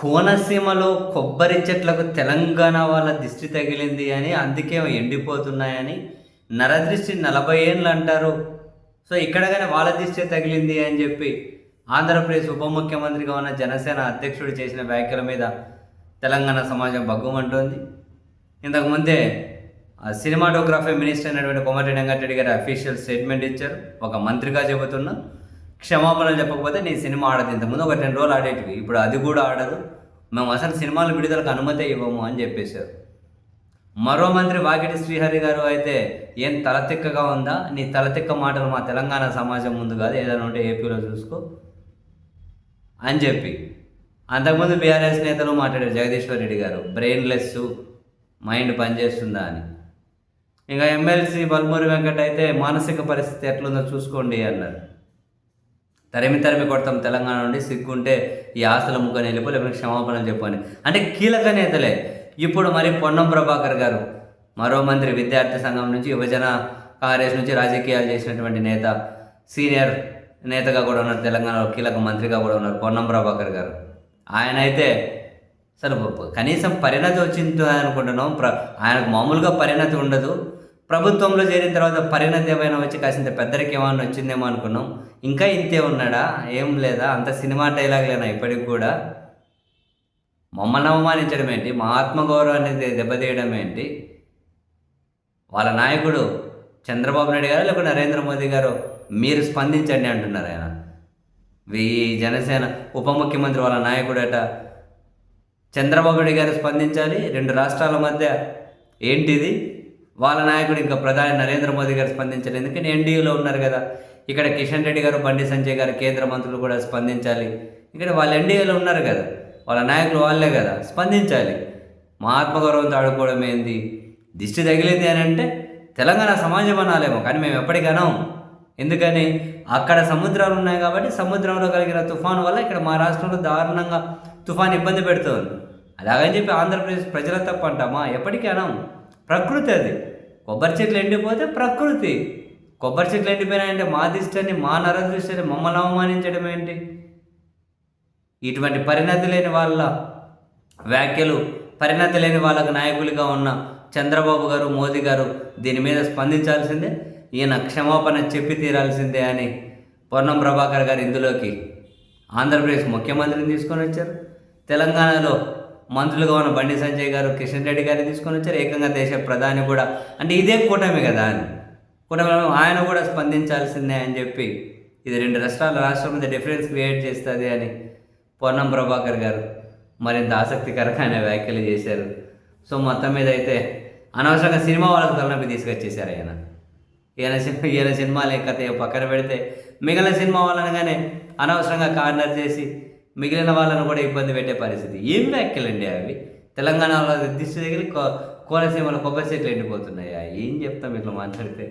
కోనసీమలో కొబ్బరి చెట్లకు తెలంగాణ వాళ్ళ దిష్టి తగిలింది అని అందుకే ఎండిపోతున్నాయని నరదృష్టి నలభై ఏళ్ళు అంటారు. సో ఇక్కడ కానీ వాళ్ళ దిష్టి తగిలింది అని చెప్పి ఆంధ్రప్రదేశ్ ఉప ముఖ్యమంత్రిగా ఉన్న జనసేన అధ్యక్షుడు చేసిన వ్యాఖ్యల మీద తెలంగాణ సమాజం బగ్గుమంటోంది ఇంతకుముందే సినిమాటోగ్రఫీ మినిస్టర్ అయినటువంటి కోమటిరెడ్డి వెంకటరెడ్డి గారు అఫీషియల్ స్టేట్మెంట్ ఇచ్చారు. ఒక మంత్రిగా చెబుతున్నా. క్షమాపణలు చెప్పకపోతే నీ సినిమా ఆడదు ఇంతకుముందు ఒక రెండు రోజులు ఆడేటివి. ఇప్పుడు అది కూడా ఆడదు. మేము అసలు సినిమాలు విడుదలకు అనుమతి ఇవ్వము అని చెప్పేశారు. మరో మంత్రి వాకిటి శ్రీహరి గారు అయితే ఏం తలతిక్కగా ఉందా? నీ తలతిక్క మాటలు మా తెలంగాణ సమాజం ముందు కాదు ఏదైనా ఉంటే ఏపీలో చూసుకో అని చెప్పి. అంతకుముందు బీఆర్ఎస్ నేతలు మాట్లాడారు జగదీశ్వర్ రెడ్డి గారు బ్రెయిన్లెస్ మైండ్ పనిచేస్తుందా అని. ఇంకా ఎమ్మెల్సీ బల్మూరి వెంకట్ అయితే మానసిక పరిస్థితి ఎట్లుందో చూసుకోండి అన్నారు. తరిమి తరిమి కొడతాం తెలంగాణ నుండి సిగ్గుంటే ఈ ఆస్తుల ముక్కని వెళ్ళిపో లేకపోతే క్షమాపణలు చెప్పని. అంటే కీలక నేతలే. ఇప్పుడు మరి పొన్నం ప్రభాకర్ గారు మరో మంత్రి విద్యార్థి సంఘం నుంచి యువజన కాంగ్రెస్ నుంచి రాజకీయాలు చేసినటువంటి నేత సీనియర్ నేతగా కూడా ఉన్నారు తెలంగాణలో కీలక మంత్రిగా కూడా ఉన్నారు పొన్నం ప్రభాకర్ గారు. ఆయన అయితే అసలు కనీసం పరిణతి వచ్చింది అనుకుంటున్నాం. ప్ర ఆయనకు మామూలుగా పరిణతి ఉండదు. ప్రభుత్వంలో చేరిన తర్వాత పరిణతి ఏమైనా వచ్చి కాసింత పెద్దరికి ఏమైనా వచ్చిందేమో అనుకున్నాం. ఇంకా ఇంతే ఉన్నాడా? ఏం లేదా? అంత సినిమా డైలాగ్లేనా ఇప్పటికి కూడా? మమ్మల్ని అవమానించడం ఏంటి? మా ఆత్మగౌరవాన్ని దెబ్బతీయడం ఏంటి? వాళ్ళ నాయకుడు చంద్రబాబు నాయుడు గారు? లేకపోతే నరేంద్ర మోదీ గారు మీరు స్పందించండి అంటున్నారు ఆయన. ఈ జనసేన ఉప ముఖ్యమంత్రి వాళ్ళ నాయకుడట చంద్రబాబు నాయుడు గారు స్పందించాలి. రెండు రాష్ట్రాల మధ్య ఏంటిది? వాళ్ళ నాయకుడు ఇంకా ప్రధాని నరేంద్ర మోదీ గారు స్పందించాలి ఎందుకంటే ఎన్డీఏలో ఉన్నారు కదా. ఇక్కడ కిషన్ రెడ్డి గారు బండి సంజయ్ గారు కేంద్ర మంత్రులు కూడా స్పందించాలి. ఇక్కడ వాళ్ళు ఎన్డీఏలో ఉన్నారు కదా. వాళ్ళ నాయకులు వాళ్ళే కదా. స్పందించాలి. మా ఆత్మగౌరవంతో ఆడుకోవడం ఏంది? దిష్టి తగిలింది అని అంటే తెలంగాణ సమాజం అనాలేమో. కానీ మేము ఎప్పటికనం. ఎందుకని? అక్కడ సముద్రాలు ఉన్నాయి కాబట్టి సముద్రంలో కలిగిన తుఫాను వల్ల ఇక్కడ మా రాష్ట్రంలో దారుణంగా తుఫాన్ ఇబ్బంది పెడుతుంది. అలాగని చెప్పి ఆంధ్రప్రదేశ్ ప్రజల తప్ప అంటామా? ఎప్పటికీ అనం ప్రకృతి అది. కొబ్బరి చెట్లు ఎండిపోతే ప్రకృతి. కొబ్బరి చెట్లు ఎండిపోయినాయంటే మా దిష్టని మా నరదృష్టిని మమ్మల్ని అవమానించడం ఏంటి? ఇటువంటి పరిణతి లేని వాళ్ళ వ్యాఖ్యలు పరిణతి లేని వాళ్ళకు నాయకులుగా ఉన్న చంద్రబాబు గారు మోదీ గారు దీని మీద స్పందించాల్సిందే. ఈయన క్షమాపణ చెప్పి తీరాల్సిందే అని పొన్నం ప్రభాకర్ గారు ఇందులోకి ఆంధ్రప్రదేశ్ ముఖ్యమంత్రిని తీసుకొని వచ్చారు. తెలంగాణలో మంత్రులుగా ఉన్న బండి సంజయ్ గారు కిషన్ రెడ్డి గారిని తీసుకొని వచ్చారు. ఏకంగా దేశ ప్రధాని కూడా. అంటే ఇదే కూటమి కదా అని. కూటమిలో ఆయన కూడా స్పందించాల్సిందే అని చెప్పి ఇది రెండు రాష్ట్రాల రాష్ట్రం మీద డిఫరెన్స్ క్రియేట్ చేస్తుంది అని పొన్నం ప్రభాకర్ గారు మరింత ఆసక్తికరమైన వ్యాఖ్యలు చేశారు. సో మొత్తం మీద అయితే అనవసరంగా సినిమా వాళ్ళకి తలనొప్పి తీసుకొచ్చేసారు ఆయన. ఈయన సినిమా ఈయన సినిమాలు కథ పక్కన పెడితే మిగిలిన సినిమా వాళ్ళనగానే అనవసరంగా కార్నర్ చేసి మిగిలిన వాళ్ళను కూడా ఇబ్బంది పెట్టే పరిస్థితి. ఏం వ్యాఖ్యలండి అవి? తెలంగాణలో దిష్టి దగ్గర కో కోనసీమలో కొబ్బరి చెట్లు ఎండిపోతున్నాయా? ఏం చెప్తాం ఇట్లా మాట్లాడితే?